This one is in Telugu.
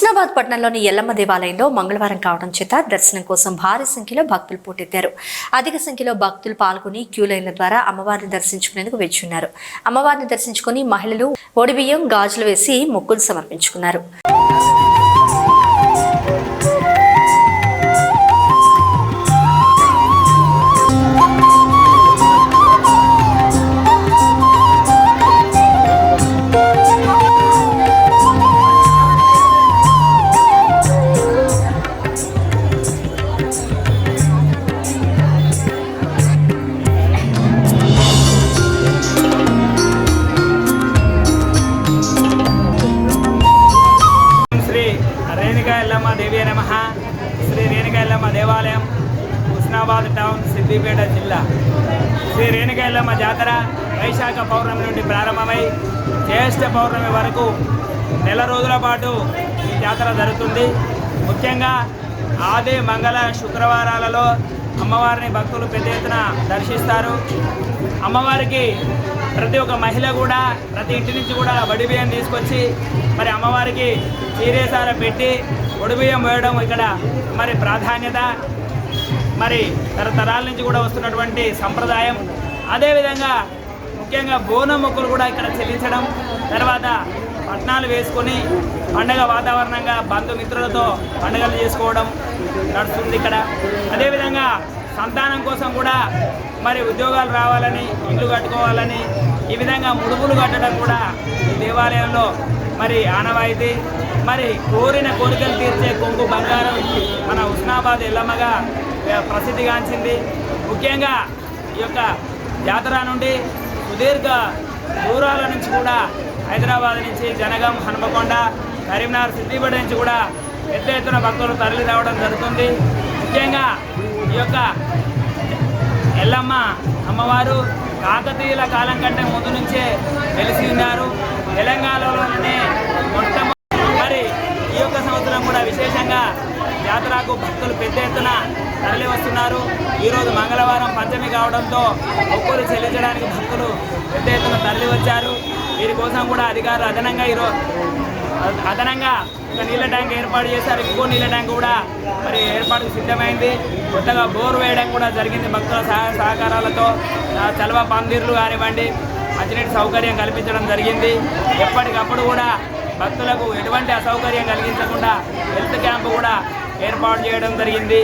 హుస్నాబాద్ పట్టణంలోని ఎల్లమ్మ దేవాలయంలో మంగళవారం కావడం చేత దర్శనం కోసం భారీ సంఖ్యలో భక్తులు పోటెత్తారు. అధిక సంఖ్యలో భక్తులు పాల్గొని క్యూ లైన్ల ద్వారా అమ్మవారిని దర్శించుకునేందుకు వెచ్చున్నారు అమ్మవారిని దర్శించుకుని మహిళలు ఒడిబియ్యం గాజులు వేసి మొక్కులు సమర్పించుకున్నారు. దేవాలయం హుస్నాబాద్ టౌన్ సిద్దిపేట జిల్లా. శ్రీ రేణుకా జాతర వైశాఖ పౌర్ణమి నుండి ప్రారంభమై జ్యేష్ఠ పౌర్ణమి వరకు నెల రోజుల పాటు ఈ జాతర జరుగుతుంది. ముఖ్యంగా ఆది మంగళ శుక్రవారాలలో అమ్మవారిని భక్తులు పెద్ద ఎత్తున దర్శిస్తారు. అమ్మవారికి ప్రతి ఒక్క మహిళ కూడా ప్రతి ఇంటి నుంచి కూడా వడి బియ్యం తీసుకొచ్చి మరి అమ్మవారికి చీరేసార పెట్టి వడి బియ్యం వేయడం ఇక్కడ మరి ప్రాధాన్యత. మరి తరతరాల నుంచి కూడా వస్తున్నటువంటి సంప్రదాయం. అదేవిధంగా ముఖ్యంగా బోనం మొక్కలు కూడా ఇక్కడ చెల్లించడం. తర్వాత పట్నాలు వేసుకొని పండగ వాతావరణంగా బంధుమిత్రులతో పండుగలు చేసుకోవడం నడుస్తుంది ఇక్కడ. అదేవిధంగా సంతానం కోసం కూడా మరి ఉద్యోగాలు రావాలని ఇల్లు కట్టుకోవాలని ఈ విధంగా ముడుపులు కట్టడం కూడా ఈ దేవాలయంలో మరి ఆనవాయితీ. మరి కోరిన కోరికలు తీర్చే కొంగు బంగారం మన ఉస్నాబాద్ ఎల్లమ్మగా ప్రసిద్ధిగాంచింది. ముఖ్యంగా ఈ యొక్క జాతర నుండి సుదీర్ఘ దూరాల నుంచి కూడా హైదరాబాద్ నుంచి జనగం హనుమకొండ కరీంనగర్ సిద్దిపేట నుంచి కూడా పెద్ద ఎత్తున భక్తులు తరలి రావడం జరుగుతుంది. ముఖ్యంగా ఈ యొక్క ఎల్లమ్మ అమ్మవారు కాకతీయుల కాలం కంటే ముందు నుంచే వెలిసి ఉన్నారు. తెలంగాణలోనే మొట్టమొదటి మరి ఈ యొక్క సంవత్సరం కూడా విశేషంగా జాతరకు భక్తులు పెద్ద ఎత్తున తరలి వస్తున్నారు. ఈరోజు మంగళవారం పంచమి కావడంతో ఒక్కరు చెల్లించడానికి కోసం కూడా అధికారులు అదనంగా ఈరోజు అదనంగా ఒక నీళ్ళ ట్యాంక్ ఏర్పాటు చేశారు. ఇంకో నీళ్ళ ట్యాంక్ కూడా మరి ఏర్పాటుకు సిద్ధమైంది. కొత్తగా బోర్ వేయడం కూడా జరిగింది. భక్తుల సహాయ సహకారాలతో. చలవ పందిర్లు కానివ్వండి మంచినీటి సౌకర్యం కల్పించడం జరిగింది. ఎప్పటికప్పుడు కూడా భక్తులకు ఎటువంటి అసౌకర్యం కలిగించకుండా హెల్త్ క్యాంపు కూడా ఏర్పాటు చేయడం జరిగింది.